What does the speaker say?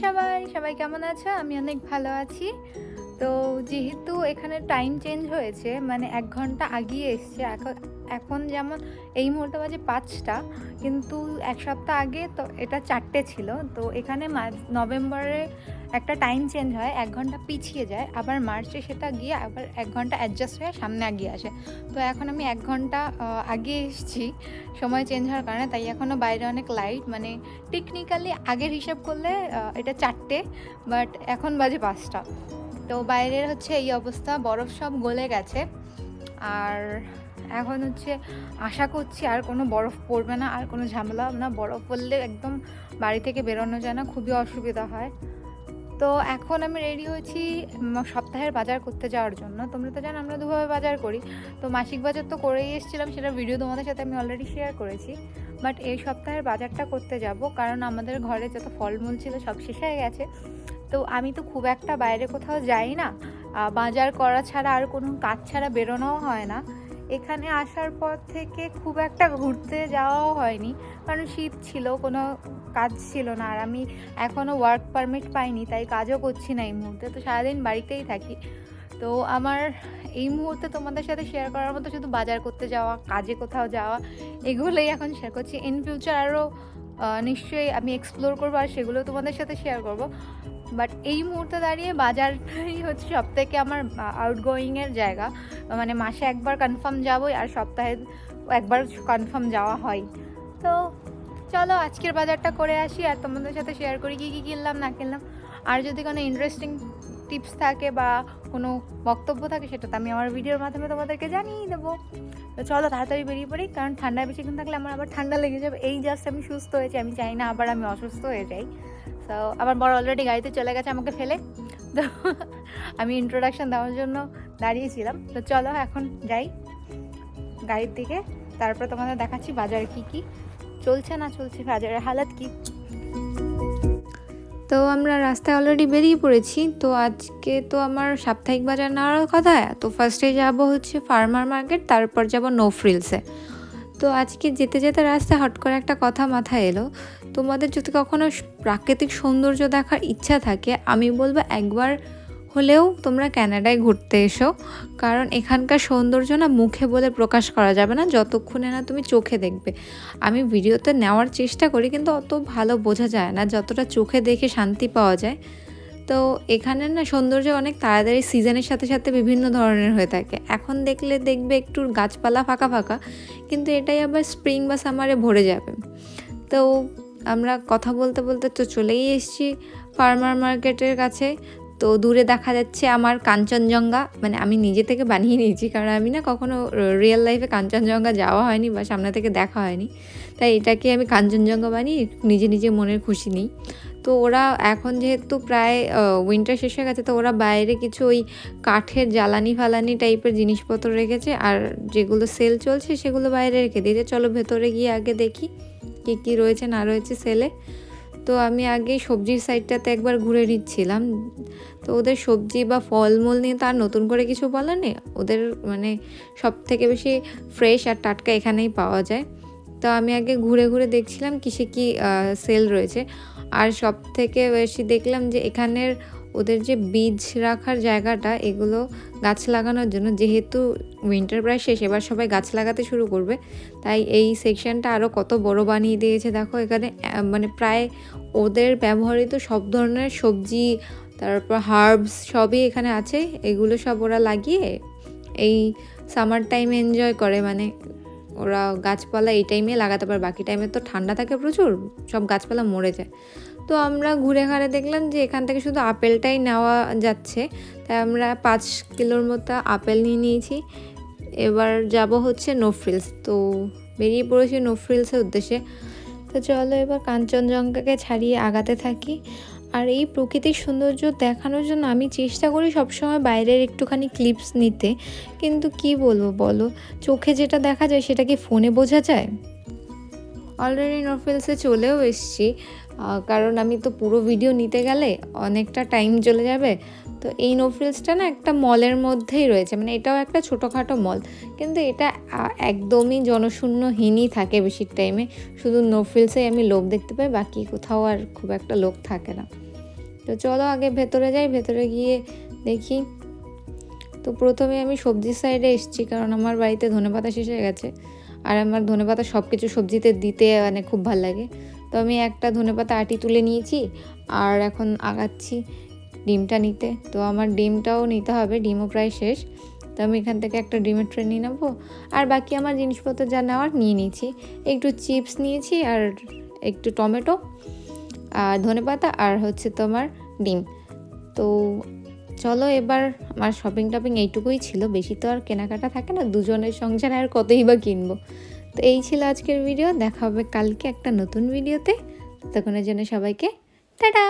সবাই সবাই কেমন আছো? আমি অনেক ভালো আছি। তো যেহেতু এখানে টাইম চেঞ্জ হয়েছে মানে এক ঘণ্টা আগিয়ে এসছে, এখন এখন যেমন এই মুহূর্তে বাজে পাঁচটা, কিন্তু এক সপ্তাহ আগে তো এটা চারটে ছিল, তো এখানে নভেম্বরে একটা টাইম চেঞ্জ হয়, এক ঘণ্টা পিছিয়ে যায়, আবার মার্চে সেটা গিয়ে আবার এক ঘণ্টা অ্যাডজাস্ট হয়ে সামনে আগিয়ে আসে। তো এখন আমি এক ঘণ্টা আগে এসেছি, সময় চেঞ্জ হওয়ার কারণে, তাই এখনও বাইরে অনেক লাইট মানে টেকনিক্যালি আগের হিসাব করলে এটা চারটে বাট এখন বাজে পাঁচটা। তো বাইরের হচ্ছে এই অবস্থা, বরফ সব গলে গেছে। আর এখন হচ্ছে আশা করছি আর কোনো বরফ পড়বে না, আর কোনো ঝামেলা না। বরফ পড়লে একদম বাড়ি থেকে বেরোনো যায় না, খুবই অসুবিধা হয়। তো এখন আমি রেডি হয়েছি সপ্তাহের বাজার করতে যাওয়ার জন্য। তোমরা তো জানো আমরা দুভাবে বাজার করি। তো মাসিক বাজার তো করেই এসেছিলাম, সেটা ভিডিও তোমাদের সাথে আমি অলরেডি শেয়ার করেছি। বাট এই সপ্তাহের বাজারটা করতে যাব, কারণ আমাদের ঘরে যত ফলমূল ছিল সব শেষ হয়ে গেছে। তো আমি তো খুব একটা বাইরে কোথাও যাই না। বাজার করা ছাড়া আর কোনো কাজ ছাড়া বেরোনোও হয় না। এখানে আসার পর থেকে খুব একটা ঘুরতে যাওয়াও হয়নি। কারণ শীত ছিল, কোনো কাজ ছিল না। আর আমি এখনও ওয়ার্ক পারমিট পাইনি, তাই কাজও করছি না এই মুহূর্তে। তো সারাদিন বাড়িতেই থাকি। তো আমার এই মুহূর্তে তোমাদের সাথে শেয়ার করার মতো শুধু বাজার করতে যাওয়া, কাজে কোথাও যাওয়া, এগুলোই এখন শেয়ার করছি। ইন ফিউচার আরও নিশ্চয়ই আমি এক্সপ্লোর করব আর সেগুলো তোমাদের সাথে শেয়ার করব। বাট এই মুহূর্তে দাঁড়িয়ে বাজারটাই হচ্ছে সব থেকে আমার আউটগোয়িংয়ের জায়গা। মানে মাসে একবার কনফার্ম যাবোই আর সপ্তাহে একবার কনফার্ম যাওয়া হয়। তো চলো আজকের বাজারটা করে আসি আর তোমাদের সাথে শেয়ার করি কী কী কিনলাম, না কিনলাম। আর যদি কোনো ইন্টারেস্টিং টিপস থাকে বা কোনো বক্তব্য থাকে, সেটা তো আমি আমার ভিডিওর মাধ্যমে তোমাদেরকে জানিয়ে দেবো। তো চলো তাড়াতাড়ি বেরিয়ে পড়ি, কারণ ঠান্ডায় বেশিক্ষণ থাকলে আমার আবার ঠান্ডা লেগে যাবে। এই জাস্ট আমি সুস্থ হয়েছি, আমি চাই না আবার আমি অসুস্থ হয়ে যাই। তো আমার বড় অলরেডি গাড়িতে চলে গেছে, আমাকে ফেলে। তো আমি ইন্ট্রোডাকশন দেওয়ার জন্য দাঁড়িয়েছিলাম। তো চলো এখন যাই গাড়ির দিকে। তারপর তোমাদের দেখাচ্ছি বাজারে কি কি। চলছে না চলছে বাজারের হালাত কি? তো আমরা রাস্তায় অলরেডি বেরিয়ে পড়েছি। তো আজকে তো আমার সাপ্তাহিক বাজার নেওয়ার কথা। তো ফার্স্টে যাব হচ্ছে ফার্মার মার্কেট তারপর যাব নো ফ্রিলসে তো আজকে যেতে যেতে রাস্তায় হট করে একটা কথা মাথায় এলো। তোমাদের যদি কখনো প্রাকৃতিক সৌন্দর্য দেখার ইচ্ছা থাকে, আমি বলব একবার হলেও তোমরা ক্যানাডায় ঘুরতে এসো। কারণ এখানকার সৌন্দর্য না মুখে বলে প্রকাশ করা যাবে না, যতক্ষণে না তুমি চোখে দেখবে। আমি ভিডিওতে নেওয়ার চেষ্টা করি, কিন্তু অত ভালো বোঝা যায় না, যতটা চোখে দেখে শান্তি পাওয়া যায়। তো এখানের না সৌন্দর্য অনেক তাড়াতাড়ি সিজনের সাথে সাথে বিভিন্ন ধরনের হয়ে থাকে। এখন দেখলে দেখবে একটু গাছপালা ফাঁকা ফাঁকা, কিন্তু এটাই আবার স্প্রিং বা সামারে ভরে যাবে। তো আমরা কথা বলতে বলতে তো চলেই এসেছি ফার্মার মার্কেটের কাছে। তো দূরে দেখা যাচ্ছে আমার কাঞ্চনজঙ্ঘা মানে আমি নিজে থেকে বানিয়ে নিয়েছি, কারণ আমি না কখনো রিয়েল লাইফে কাঞ্চনজঙ্ঘা যাওয়া হয়নি বা সামনে থেকে দেখা হয়নি। তাই এটাকে আমি কাঞ্চনজঙ্ঘা বানিয়ে নিজে নিজে মনের খুশি নিই। তো ওরা এখন যেহেতু প্রায় উইন্টার শেষ হয়ে গেছে, তো ওরা বাইরে কিছু ওই কাঠের জ্বালানি ফালানি টাইপের জিনিসপত্র রেখেছে, আর যেগুলো সেল চলছে সেগুলো বাইরে রেখে দিয়েছে। চলো ভেতরে গিয়ে আগে দেখি। কী কী রয়েছে, না রয়েছে সেলে। তো আমি আগে সবজির সাইডটাতে একবার ঘুরে নিচ্ছিলাম। তো ওদের সবজি বা ফলমূল নিয়ে তো আর নতুন করে কিছু বলার নেই। ওদের মানে সব থেকে বেশি ফ্রেশ আর টাটকা এখানেই পাওয়া যায়। তো আমি আগে ঘুরে ঘুরে দেখছিলাম কিসে কি সেল রয়েছে। আর সব থেকে বেশি দেখলাম যে এখানের ওদের যে বীজ রাখার জায়গাটা, এগুলো গাছ লাগানোর জন্য যেহেতু উইন্টার প্রায় শেষ, এবার সবাই গাছ লাগাতে শুরু করবে। তাই এই সেকশনটা আরও কত বড় বানিয়ে দিয়েছে দেখো, এখানে মানে প্রায় ওদের ব্যবহৃত সব ধরনের সবজি, তারপর হার্বস সবই এখানে আছে, এগুলো সব ওরা লাগিয়ে এই সামার টাইম এনজয় করে মানে ওরা গাছপালা এই টাইমে লাগাতে পারে, বাকি টাইমে তো ঠান্ডা থাকে প্রচুর, সব গাছপালা মরে যায়। তো আমরা ঘুরে ঘাড়ে দেখলাম যে এখান থেকে শুধু আপেলটাই নেওয়া যাচ্ছে। তাই আমরা পাঁচ কিলোর মতো আপেল নিয়ে নিয়েছি। এবার যাব হচ্ছে নোফ্রিলস। তো বেরিয়ে পড়েছি নো ফ্রিলসের উদ্দেশ্যে। তো চলো এবার কাঞ্চনজঙ্ঘাকে ছাড়িয়ে আগাতে থাকি। আর এই প্রকৃতির সৌন্দর্য দেখানোর জন্য আমি চেষ্টা করি সবসময় বাইরের একটুখানি ক্লিপস নিতে। কিন্তু কি বলব বলো? চোখে যেটা দেখা যায় সেটা কি ফোনে বোঝা যায়? অলরেডি নফেলসে চলেও এসছি। কারণ আমি তো পুরো ভিডিও নিতে গেলে অনেকটা টাইম চলে যাবে। তো এই নোফ্রিলসটা না একটা মলের মধ্যেই রয়েছে। মানে এটাও একটা ছোটোখাটো মল কিন্তু এটা একদমই জনশূন্যহীনই থাকে বেশির টাইমে শুধু নোফ্রিলসেই আমি লোক দেখতে পাই, বাকি কোথাও আর খুব একটা লোক থাকে না। তো চলো আগে ভেতরে যাই, ভেতরে গিয়ে দেখি। তো প্রথমে আমি সবজির সাইডে এসেছি, কারণ আমার বাড়িতে ধনেপাতা শেষ হয়ে গেছে। আর আমার ধনেপাতা সব কিছু সবজিতে দিতে মানে খুব ভালো লাগে। তো আমি একটা ধনেপাতা আটি তুলে নিয়েছি আর এখন আগাচ্ছি ডিমটা নিতে। তো আমার ডিমটাও নিতে হবে, ডিমও প্রায় শেষ। তো আমি এখান থেকে একটা ডিমের ট্রে নিয়ে নেব। আর বাকি আমার জিনিসপত্র যা নেওয়ার নিয়ে নিয়েছি। একটু চিপস নিয়েছি আর একটু টমেটো আর ধনেপাতা আর হচ্ছে তোমার ডিম। তো চলো এবার আমার শপিং টপিং এইটুকুই ছিল। বেশি তো আর কেনাকাটা থাকে না, দুজনের সংসারে আর কতই বা কিনবো। তো এই ছিল আজকের ভিডিও দেখা হবে কালকে একটা নতুন ভিডিওতে ততক্ষণের জন্য সবাইকে, টাটা!